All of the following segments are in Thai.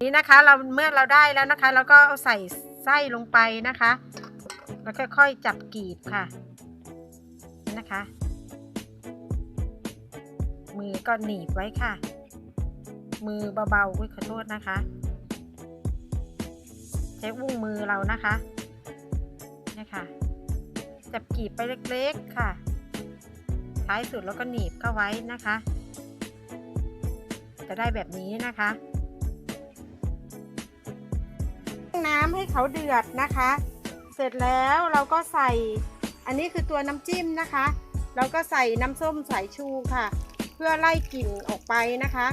นี่นะคะเราเมื่อเราได้แล้วนะคะเราก็เอาใส่ไส้ลงไปนะคะ แล้วค่อยๆจับกรีบค่ะนี่นะคะ มือก็หนีบไว้ค่ะ มือเบาๆอุ้ยขอโทษนะคะ ใช้อุ้งมือเรานะคะนี่ค่ะ จับกรีบไปเล็กๆค่ะ ท้ายสุดแล้วก็หนีบเข้าไว้นะคะ จะได้แบบนี้นะคะ น้ำให้เขาเดือดนะคะ เสร็จแล้วเราก็ใส่ อันนี้คือตัวน้ำจิ้มนะคะ เราก็ใส่น้ำส้มสายชูค่ะ เพื่อไล่กลิ่นออกไปนะคะ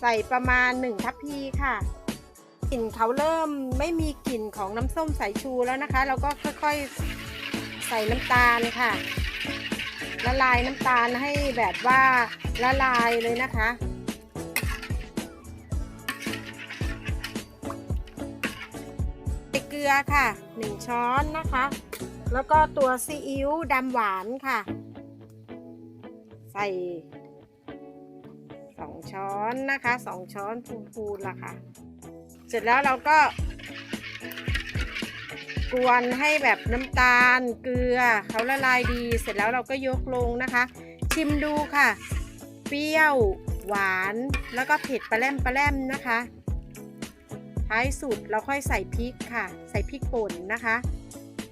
ใส่ประมาณ1ทัพพีค่ะกลิ่นเขาเริ่มไม่มีกลิ่นของน้ำส้มสายชูแล้วนะคะ เราก็ค่อยๆใส่น้ำตาลค่ะละลายน้ำตาลให้แบบว่าละลายเลยนะคะ ลือค่ะ 1 ช้อนนะคะ แล้วก็ตัวซีอิ๊วดำหวานค่ะ ใส่ 2 ช้อนนะคะ 2 ช้อนพูนๆละค่ะ เสร็จแล้วเราก็กวนให้แบบน้ำตาลเกลือเขาละลายดี เสร็จแล้วเราก็ยกลงนะคะ ชิมดูค่ะ เปรี้ยวหวานแล้วก็เผ็ดปลาแรมปลาแรมนะคะ ท้ายสุดเราค่อยใส่พริกค่ะ ใส่พริกป่นนะคะ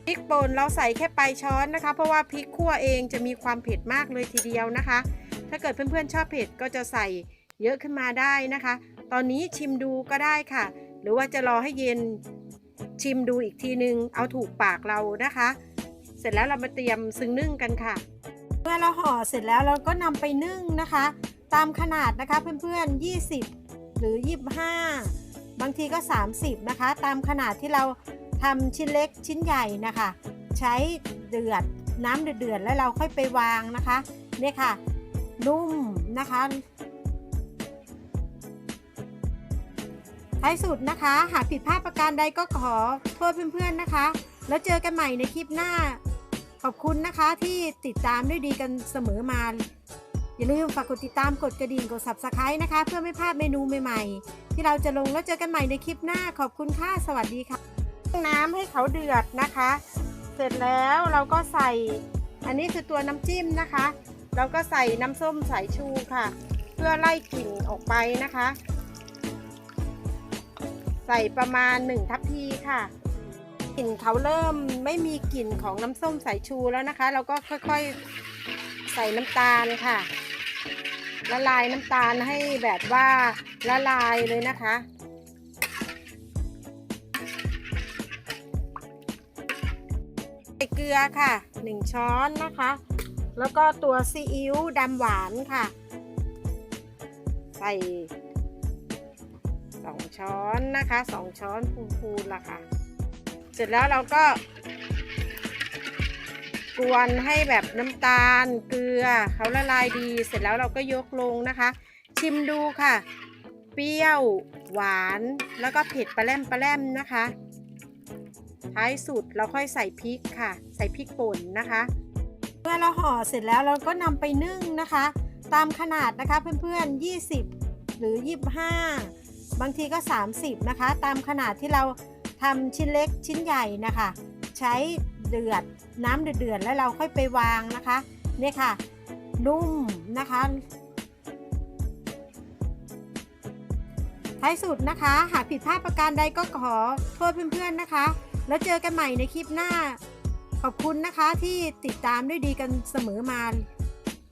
พริกป่นเราใส่แค่ปลายช้อนนะคะ เพราะว่าพริกขั่วเองจะมีความเผ็ดมากเลยทีเดียวนะคะ ถ้าเกิดเพื่อนๆชอบเผ็ดก็จะใส่เยอะขึ้นมาได้นะคะ ตอนนี้ชิมดูก็ได้ค่ะ หรือว่าจะรอให้เย็นชิมดูอีกทีนึง เอาถูกปากเรานะคะ เสร็จแล้วเรามาเตรียมซึ่งนึ่งกันค่ะ เมื่อเราห่อเสร็จแล้วเราก็นำไปนึ่งนะคะ ตามขนาดนะคะเพื่อนๆ 20 หรือ 25 บางทีก็ 30 นะคะ ตามขนาดที่เราทำชิ้นเล็กชิ้นใหญ่นะคะ ใช้เดือดน้ำเดือดแล้วเราค่อยไปวางนะคะเนี่ยค่ะ นุ่มนะคะท้ายสุดนะคะ หากผิดพลาดประการใดก็ขอโทษเพื่อนๆนะคะ แล้วเจอกันใหม่ในคลิปหน้า ขอบคุณนะคะที่ติดตามด้วยดีกันเสมอมา อย่าลืมฝากกดติดตามกดกระดิ่งกด subscribe นะคะ เพื่อไม่พลาดเมนูใหม่ๆ ที่เราจะลงแล้วเจอกันใหม่ในคลิปหน้าขอบคุณค่ะสวัสดีค่ะน้ำให้เขาเดือดนะคะ เสร็จแล้วเราก็ใส่ อันนี้คือตัวน้ำจิ้มนะคะ เราก็ใส่น้ำส้มสายชูค่ะ เพื่อไล่กลิ่นออกไปนะคะ ใส่ประมาณ 1 ทัพพีค่ะกลิ่นเขาเริ่มไม่มีกลิ่นของน้ำส้มสายชูแล้วนะคะ เราก็ค่อยๆใส่น้ำตาลค่ะ ละลายน้ำตาลให้แบบว่าละลายเลยนะคะ ใส่เกลือค่ะ1ช้อนนะคะ แล้วก็ตัวซีอิ๊วดำหวานค่ะ ใส่2ช้อนนะคะ2ช้อนพูนๆละค่ะ เสร็จแล้วเราก็ กวนให้แบบน้ำตาลเกลือเขาละลายดีเสร็จแล้วเราก็ยกลงนะคะ ชิมดูค่ะ เปรี้ยวหวานแล้วก็เผ็ดปลาแรมปลาแรมนะคะ ท้ายสุดเราค่อยใส่พริกค่ะ ใส่พริกป่นนะคะเมื่อเราห่อเสร็จแล้วเราก็นำไปนึ่งนะคะ ตามขนาดนะคะเพื่อนๆ 20 หรือ 25 บางทีก็ 30 นะคะ ตามขนาดที่เราทำชิ้นเล็กชิ้นใหญ่นะคะ ใช้ เดือด น้ำเดือดแล้วเราค่อยไปวางนะคะ เนี่ยค่ะ นุ่มนะคะท้ายสุดนะคะ หากผิดพลาดประการใดก็ขอโทษเพื่อนๆนะคะ แล้วเจอกันใหม่ในคลิปหน้า ขอบคุณนะคะที่ติดตามด้วยดีกันเสมอมา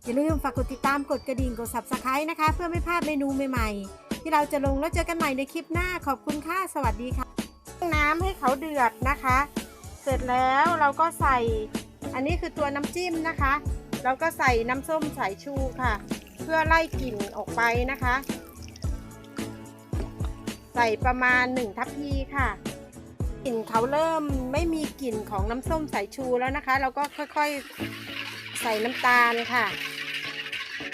อย่าลืมฝากกดติดตามกดกระดิ่งกด subscribe นะคะ เพื่อไม่พลาดเมนูใหม่ๆ ที่เราจะลงแล้วเจอกันใหม่ในคลิปหน้า ขอบคุณค่ะ สวัสดีค่ะ น้ำให้เขาเดือดนะคะ ร็จแล้วเราก็ใส่ อันนี้คือตัวน้ำจิ้มนะคะ เราก็ใส่น้ำส้มสายชูค่ะ เพื่อไล่กลิ่นออกไปนะคะ ใส่ประมาณ1ทัพพีค่ะกลิ่นเขาเริ่มไม่มีกลิ่นของน้ำส้มสายชูแล้วนะคะ เราก็ค่อยๆใส่น้ำตาลค่ะ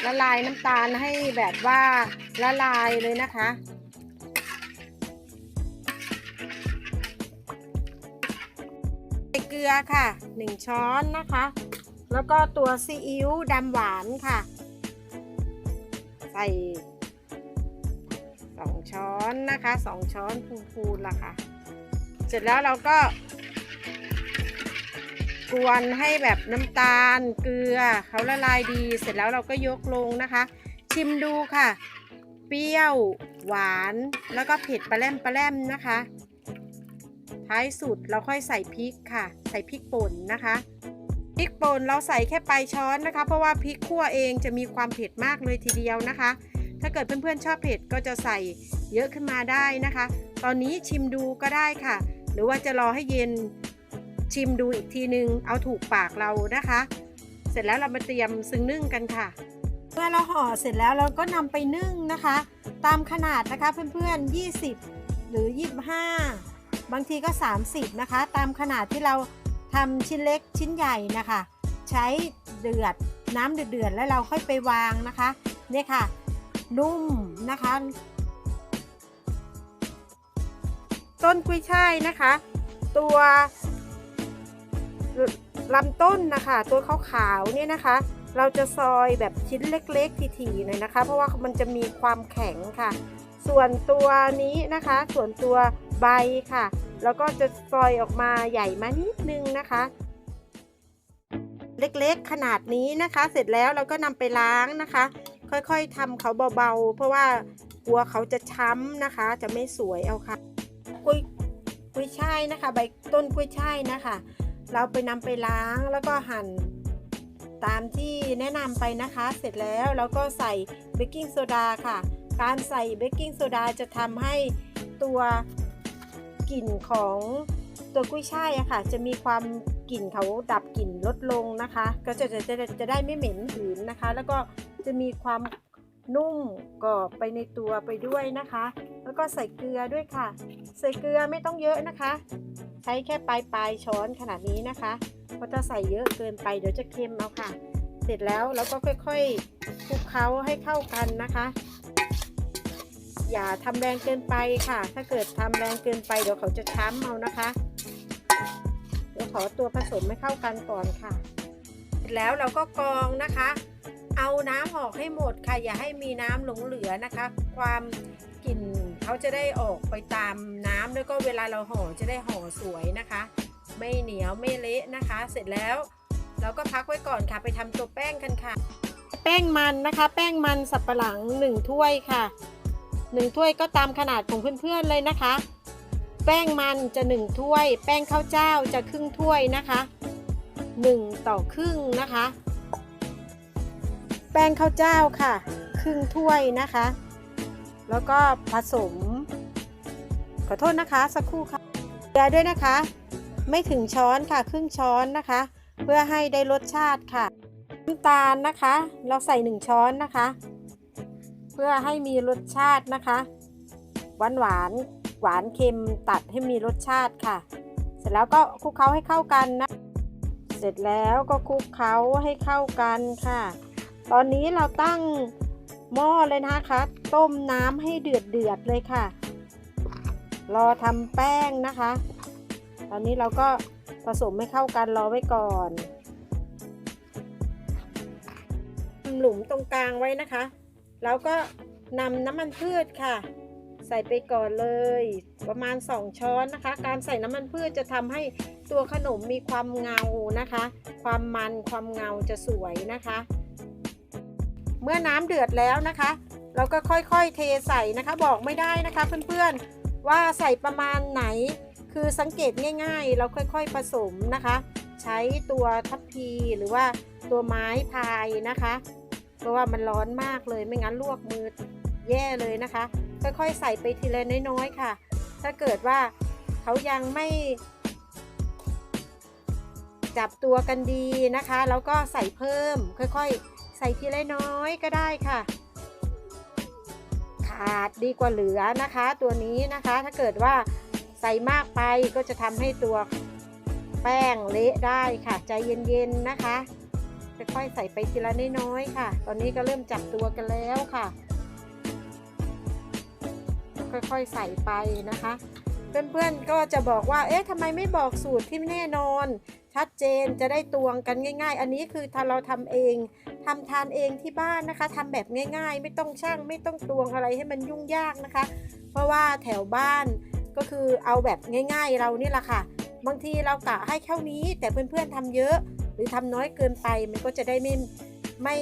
ละลายน้ำตาลให้แบบว่าละลายเลยนะคะ ลือค่ะ 1 ช้อนนะคะ แล้วก็ตัวซีอิ๊วดำหวานค่ะ ใส่องช้อนนะคะสองช้อนพูนๆละค่ะ เสร็จแล้วเราก็กวนให้แบบน้ำตาลเกลือเขาละลายดี เสร็จแล้วเราก็ยกลงนะคะ ชิมดูค่ะ เปรี้ยว หวาน แล้วก็เผ็ดปลาแรมปลาแรมนะคะ ท้ายสุดเราค่อยใส่พริกค่ะ ใส่พริกป่นนะคะพริกป่นเราใส่แค่ปลายช้อนนะคะ เพราะว่าพริกขั่วเองจะมีความเผ็ดมากเลยทีเดียวนะคะ ถ้าเกิดเพื่อนๆชอบเผ็ดก็จะใส่เยอะขึ้นมาได้นะคะ ตอนนี้ชิมดูก็ได้ค่ะ หรือว่าจะรอให้เย็นชิมดูอีกทีนึง เอาถูกปากเรานะคะ เสร็จแล้วเรามาเตรียมซึ่งนึ่งกันค่ะ เมื่อเราห่อเสร็จแล้วเราก็นำไปนึ่งนะคะ ตามขนาดนะคะเพื่อนๆ 20 หรือ 25 บางทีก็ 30 นะคะ ตามขนาดที่เราทำชิ้นเล็กชิ้นใหญ่นะคะ ใช้เดือดน้ำเดือดแล้วเราค่อยไปวางนะคะเนี่ยค่ะ นุ่มนะคะ ต้นกุ้ยช่ายนะคะ ตัวลำต้นนะคะ ตัวขาวๆเนี่ยนะคะ เราจะซอยแบบชิ้นเล็กๆถี่ๆหน่อยนะคะ เพราะว่ามันจะมีความแข็งค่ะ ส่วนตัวนี้นะคะ ส่วนตัว ใบค่ะ แล้วก็จะซอยออกมาใหญ่มานิดนึงนะคะ เล็กๆขนาดนี้นะคะ เสร็จแล้วเราก็นำไปล้างนะคะ ค่อยๆทำเขาเบาๆ เพราะว่ากลัวเขาจะช้ำนะคะ จะไม่สวยเอาค่ะกุ้ยกุ้ยช่ายนะคะ ใบต้นกุ้ยช่ายนะคะ เราไปนำไปล้างแล้วก็หั่นตามที่แนะนำไปนะคะ เสร็จแล้วเราก็ใส่เบกกิ้งโซดาค่ะ การใส่เบกกิ้งโซดาจะทำให้ตัว กลิ่นของตัวกุ้ยช่ายอะค่ะ จะมีความกลิ่นเขาดับกลิ่นลดลงนะคะ ก็จะจะจะจะได้ไม่เหม็นหืนนะคะ แล้วก็จะมีความนุ่มกรอบไปในตัวไปด้วยนะคะ แล้วก็ใส่เกลือด้วยค่ะ ใส่เกลือไม่ต้องเยอะนะคะ ใช้แค่ปลายปลายช้อนขนาดนี้นะคะเพราะถ้าใส่เยอะเกินไปเดี๋ยวจะเค็มเอาค่ะ เสร็จแล้วเราก็ค่อยๆคลุกเคล้าให้เข้ากันนะคะ อย่าทำแรงเกินไปค่ะ ถ้าเกิดทำแรงเกินไปเดี๋ยวเขาจะช้ำเอานะคะ เดี๋ยวขอตัวผสมให้เข้ากันก่อนค่ะ เสร็จแล้วเราก็กรองนะคะ เอาน้ำออกให้หมดค่ะ อย่าให้มีน้ำหลงเหลือนะคะ ความกลิ่นเขาจะได้ออกไปตามน้ำแล้วก็เวลาเราห่อจะได้ห่อสวยนะคะ ไม่เหนียวไม่เละนะคะ เสร็จแล้วเราก็พักไว้ก่อนค่ะ ไปทำตัวแป้งกันค่ะ แป้งมันนะคะ แป้งมันสับปะหลัง1ถ้วยค่ะ 1 ถ้วยก็ตามขนาดของเพื่อนๆเลยนะคะ แป้งมันจะ 1 ถ้วย แป้งข้าวเจ้าจะครึ่งถ้วยนะคะ 1 ต่อครึ่งนะคะ แป้งข้าวเจ้าค่ะ ครึ่งถ้วยนะคะ แล้วก็ผสม ขอโทษนะคะสักครู่ค่ะเกลือด้วยนะคะ ไม่ถึงช้อนค่ะ ครึ่งช้อนนะคะ เพื่อให้ได้รสชาติค่ะน้ำตาลนะคะ เราใส่ 1 ช้อนนะคะ เพื่อให้มีรสชาตินะคะ หวานหวานหวานเค็มตัดให้มีรสชาติค่ะ เสร็จแล้วก็คลุกเคล้าให้เข้ากันนะ เสร็จแล้วก็คลุกเคล้าให้เข้ากันค่ะ ตอนนี้เราตั้งหม้อเลยนะคะต้มน้ำให้เดือดเดือดเลยค่ะ รอทำแป้งนะคะ ตอนนี้เราก็ผสมให้เข้ากันรอไว้ก่อนทำหลุมตรงกลางไว้นะคะ แล้วก็นำน้ำมันพืชค่ะ ใส่ไปก่อนเลย ประมาณ 2 ช้อนนะคะ การใส่น้ำมันพืชจะทำให้ตัวขนมมีความเงานะคะ ความมันความเงาจะสวยนะคะ เมื่อน้ำเดือดแล้วนะคะเราก็ค่อยๆเทใส่นะคะบอกไม่ได้นะคะ เพื่อนๆว่าใส่ประมาณไหน คือสังเกตง่ายๆ เราค่อยๆผสมนะคะ ใช้ตัวทัพพีหรือว่าตัวไม้พายนะคะ เพราะว่ามันร้อนมากเลยไม่งั้นลวกมือแย่เลยนะคะ ค่อยๆ ใส่ไปทีละน้อยๆค่ะ ถ้าเกิดว่าเขายังไม่ จับตัวกันดีนะคะแล้วก็ใส่เพิ่ม ค่อยๆ ใส่ทีละน้อยก็ได้ค่ะ ขาดดีกว่าเหลือนะคะ ตัวนี้นะคะ ถ้าเกิดว่าใส่มากไปก็จะทำให้ตัวแป้งเละได้ค่ะ ใจเย็นๆนะคะ ค่อยๆใส่ไปทีละน้อยๆค่ะ ตอนนี้ก็เริ่มจับตัวกันแล้วค่ะ ค่อยๆใส่ไปนะคะ เพื่อนๆก็จะบอกว่า เอ๊ะทำไมไม่บอกสูตรที่แน่นอน ชัดเจนจะได้ตวงกันง่าย ๆ อันนี้คือถ้าเราทำเองทำทานเองที่บ้านนะคะทำแบบง่าย ๆ ไม่ต้องช่างไม่ต้องตวงอะไรให้มันยุ่งยากนะคะ เพราะว่าแถวบ้านก็คือเอาแบบง่าย ๆ เรานี่แหละค่ะ บางทีเรากะให้เท่านี้แต่เพื่อนๆทำเยอะ หรือทำน้อยเกินไปมันก็จะได้ไม่ไม่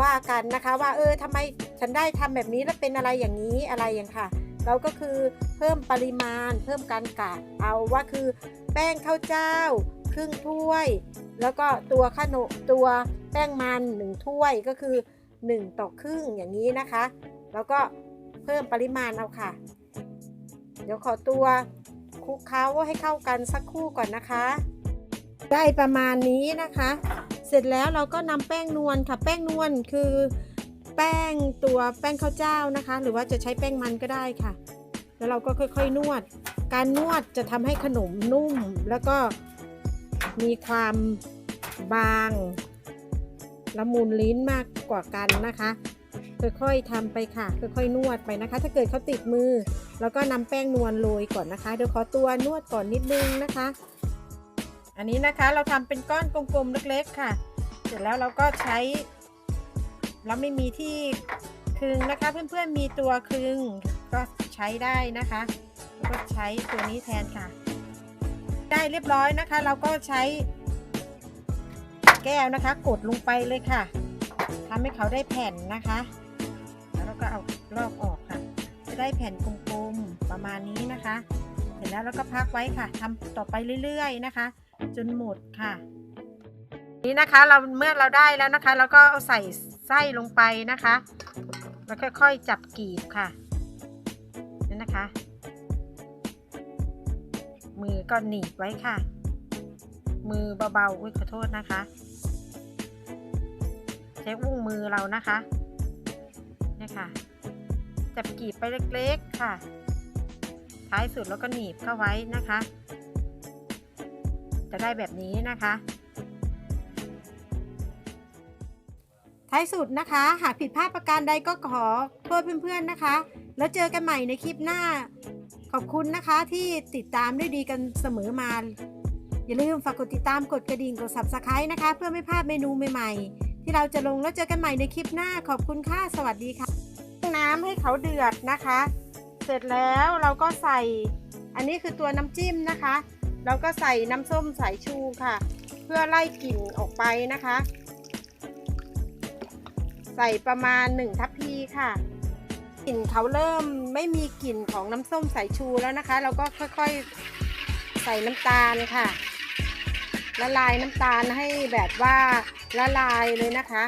ว่ากันนะคะว่าเออทำไมฉันได้ทำแบบนี้แล้วเป็นอะไรอย่างนี้อะไรอย่างค่ะ เราก็คือเพิ่มปริมาณ เพิ่มการกะเอาว่าคือแป้งข้าวเจ้า ครึ่งถ้วย แล้วก็ตัวขนมตัวแป้งมันหนึ่งถ้วยก็คือ 1 ต่อครึ่งอย่างนี้นะคะ แล้วก็เพิ่มปริมาณเอาค่ะ เดี๋ยวขอตัวคลุกเคล้าให้เข้ากันสักครู่ก่อนนะคะ ได้ประมาณนี้นะคะ เสร็จแล้วเราก็นำแป้งนวลค่ะ แป้งนวลคือแป้งตัวแป้งข้าวเจ้านะคะ หรือว่าจะใช้แป้งมันก็ได้ค่ะ แล้วเราก็ค่อยๆนวด การนวดจะทำให้ขนมนุ่ม แล้วก็มีความบางละมุนลิ้นมากกว่ากันนะคะ ค่อยๆทำไปค่ะ ค่อยๆนวดไปนะคะ ถ้าเกิดเขาติดมือ แล้วก็นำแป้งนวลโรยก่อนนะคะ เดี๋ยวขอตัวนวดก่อนนิดนึงนะคะ อันนี้นะคะเราทำเป็นก้อนกลมๆเล็กๆค่ะ เสร็จแล้วเราก็ใช้ เราไม่มีที่คึงนะคะ เพื่อนๆมีตัวคึงก็ใช้ได้นะคะก็ใช้ตัวนี้แทนค่ะ ได้เรียบร้อยนะคะ เราก็ใช้ แก้วนะคะ กดลงไปเลยค่ะทำให้เขาได้แผ่นนะคะ แล้วเราก็เอาลอกออกค่ะ จะได้แผ่นกลมๆประมาณนี้นะคะ เสร็จแล้วเราก็พักไว้ค่ะทำต่อไปเรื่อยๆนะคะ จนหมดค่ะ นี่นะคะเราเมื่อเราได้แล้วนะคะ เราก็เอาใส่ไส้ลงไปนะคะ แล้วค่อยๆจับกีบค่ะนี่นะคะ มือก็หนีบไว้ค่ะ มือเบาๆอุ้ยขอโทษนะคะใช้อุ้งมือเรานะคะนี่ค่ะจับกีบไปเล็กๆค่ะ ท้ายสุดแล้วก็หนีบเข้าไว้นะคะ จะได้แบบนี้นะคะท้ายสุดนะคะ หากผิดพลาดประการใดก็ขอโทษเพื่อนๆนะคะ แล้วเจอกันใหม่ในคลิปหน้า ขอบคุณนะคะที่ติดตามด้วยดีกันเสมอมา อย่าลืมฝากกดติดตามกดกระดิ่งกด subscribe นะคะ เพื่อไม่พลาดเมนูใหม่ๆ ที่เราจะลงแล้วเจอกันใหม่ในคลิปหน้า ขอบคุณค่ะสวัสดีค่ะ น้ำให้เขาเดือดนะคะ เสร็จแล้วเราก็ใส่ อันนี้คือตัวน้ำจิ้มนะคะ เราก็ใส่น้ำส้มสายชูค่ะ เพื่อไล่กลิ่นออกไปนะคะ ใส่ประมาณ1ทัพพีค่ะกลิ่นเขาเริ่มไม่มีกลิ่นของน้ำส้มสายชูแล้วนะคะ เราก็ค่อยๆใส่น้ำตาลค่ะ ละลายน้ำตาลให้แบบว่าละลายเลยนะคะ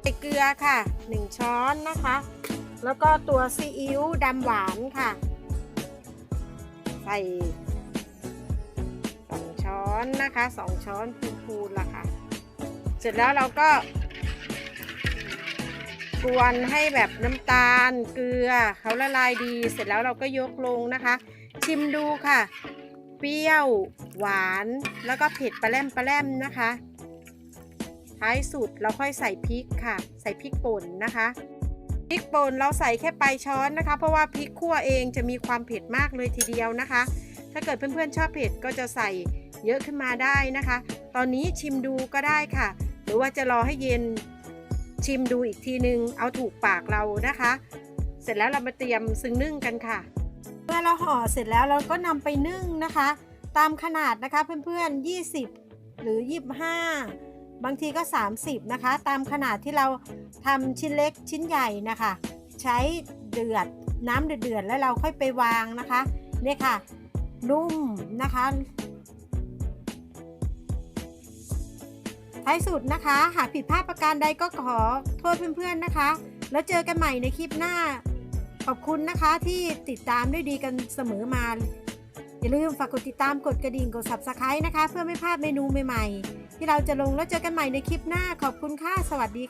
ใส่เกลือค่ะ 1 ช้อนนะคะ แล้วก็ตัวซีอิ๊วดำหวานค่ะ ใส่สองช้อนนะคะสองช้อนพูนๆละค่ะ เสร็จแล้วเราก็กวนให้แบบน้ำตาลเกลือเขาละลายดี เสร็จแล้วเราก็ยกลงนะคะ ชิมดูค่ะ เปรี้ยวหวานแล้วก็เผ็ดปลาแรมปลาแรมนะคะ ท้ายสุดเราค่อยใส่พริกค่ะ ใส่พริกป่นนะคะ พริกป่นเราใส่แค่ปลายช้อนนะคะ เพราะว่าพริกขั่วเองจะมีความเผ็ดมากเลยทีเดียวนะคะ ถ้าเกิดเพื่อนๆชอบเผ็ดก็จะใส่เยอะขึ้นมาได้นะคะ ตอนนี้ชิมดูก็ได้ค่ะ หรือว่าจะรอให้เย็นชิมดูอีกทีนึง เอาถูกปากเรานะคะ เสร็จแล้วเรามาเตรียมซึ่งนึ่งกันค่ะเมื่อเราห่อเสร็จแล้วเราก็นำไปนึ่งนะคะ ตามขนาดนะคะเพื่อนๆ 20 หรือ 25 บางทีก็ 30 นะคะ ตามขนาดที่เราทำชิ้นเล็กชิ้นใหญ่นะคะ ใช้เดือดน้ำเดือดแล้วเราค่อยไปวางนะคะเนี่ยค่ะ นุ่มนะคะท้ายสุดนะคะ หากผิดพลาดประการใดก็ขอโทษเพื่อนๆนะคะ แล้วเจอกันใหม่ในคลิปหน้า ขอบคุณนะคะที่ติดตามด้วยดีกันเสมอมา อย่าลืมฝากกดติดตามกดกระดิ่งกด subscribe นะคะ เพื่อไม่พลาดเมนูใหม่ๆ ที่เราจะลงแล้วเจอกันใหม่ในคลิปหน้าขอบคุณค่ะ สวัสดีค่ะ